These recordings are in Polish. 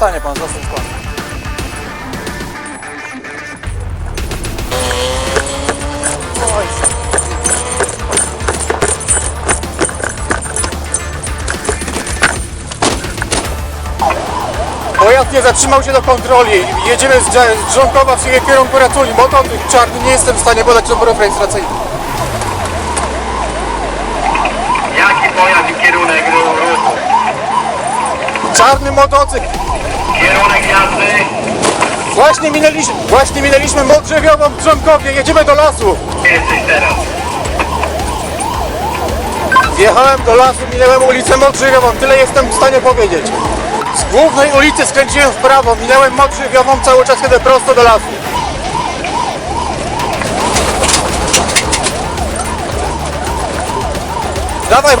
Zostanie pan, zostań pan. Oj. Pojazd nie zatrzymał się do kontroli. Jedziemy z, Dż- z Żonkowa w kierunku Raculi. Motocykl czarny, nie jestem w stanie podać numerów rejestracyjnych. Czarny motocykl. Kierunek jazdy? Właśnie minęliśmy, właśnie minęliśmy Modrzewiową w Drzonkowie. Jedziemy do lasu. Gdzie jesteś teraz? Wjechałem do lasu, minąłem ulicę Modrzewiową, tyle jestem w stanie powiedzieć. Z głównej ulicy skręciłem w prawo, minąłem Modrzewiową, cały czas jedę prosto do lasu. Dawaj!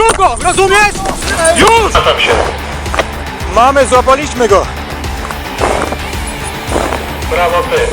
Drugą, rozumiesz? Już! Co tam się? Mamy, złapaliśmy go. Prawo ty.